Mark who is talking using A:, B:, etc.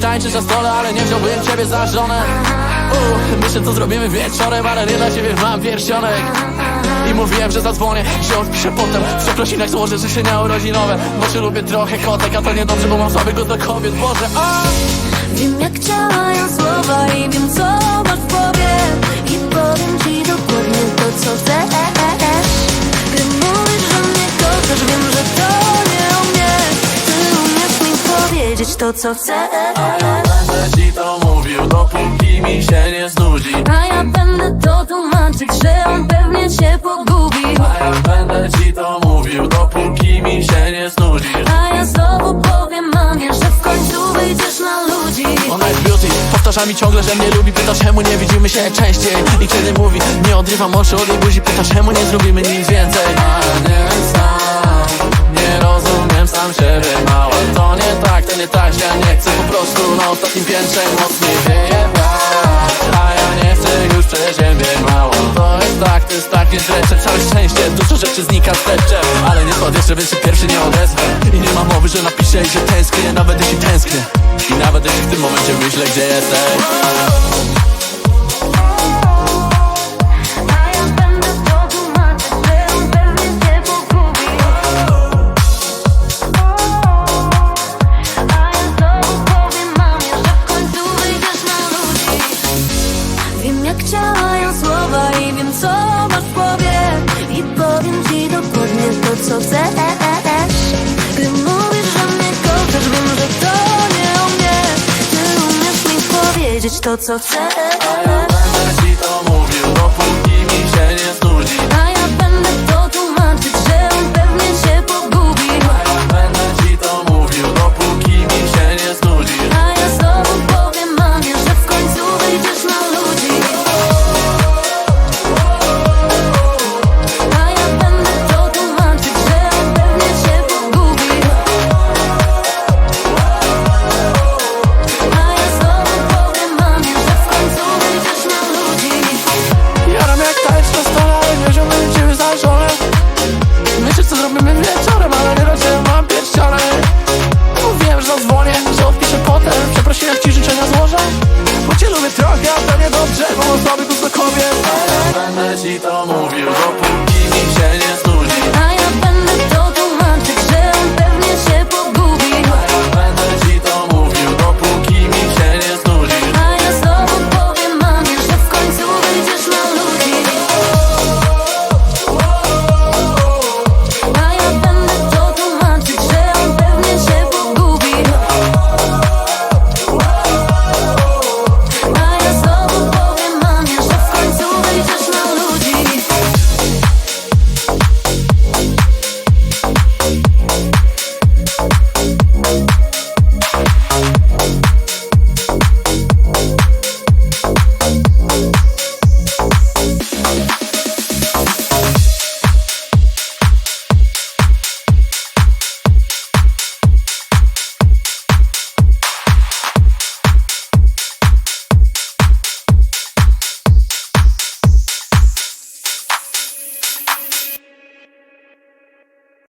A: tańczysz na stole Ale nie wziąłbym ciebie za żonę. Uh, Myślę co zrobimy wieczorem Ale nie dla ciebie mam pierścionek. I mówiłem, że zadzwonię, że odpiszę potem. W przeprosinach złożę życzenia urodzinowe cię lubię trochę kotek, a to niedobrze Bo mam słaby go do kobiet, Boże a!
B: Wiem jak działają słowa i wiem co masz w głowie powiedzieć to co chcesz
A: Będę ci to mówił, dopóki mi się nie znudzi.
B: A ja będę to tłumaczyć, że on pewnie cię pogubi.
A: A ja będę ci to mówił, dopóki mi się nie znudzi.
B: A ja znowu powiem mamie, że w końcu wyjdziesz na ludzi.
A: Ona jest beauty, powtarza mi ciągle, że mnie lubi Pyta czemu nie widzimy się częściej. I kiedy mówi, nie odrywam oczu od jej buzi Pyta czemu nie zrobimy nic więcej nie tak, że ja nie chcę Po prostu na ostatnim piętrze mocniej wieje A ja nie chcę już przeziębień mało. To jest tak, to jest tak, nie zreczę Całe szczęście, dużo rzeczy znika z deszczem Ale nie podejrzę, więc się pierwszy nie odezwę. I nie ma mowy, że napiszę i że tęsknię Nawet jeśli tęsknię. I nawet jeśli w tym momencie myślę, gdzie jesteś
B: wiem co masz w głowie I powiem ci dokładnie to co chcesz. Gdy mówisz, że mnie kochasz, wiem, że to nie o mnie Ty umiesz mi powiedzieć to co chcesz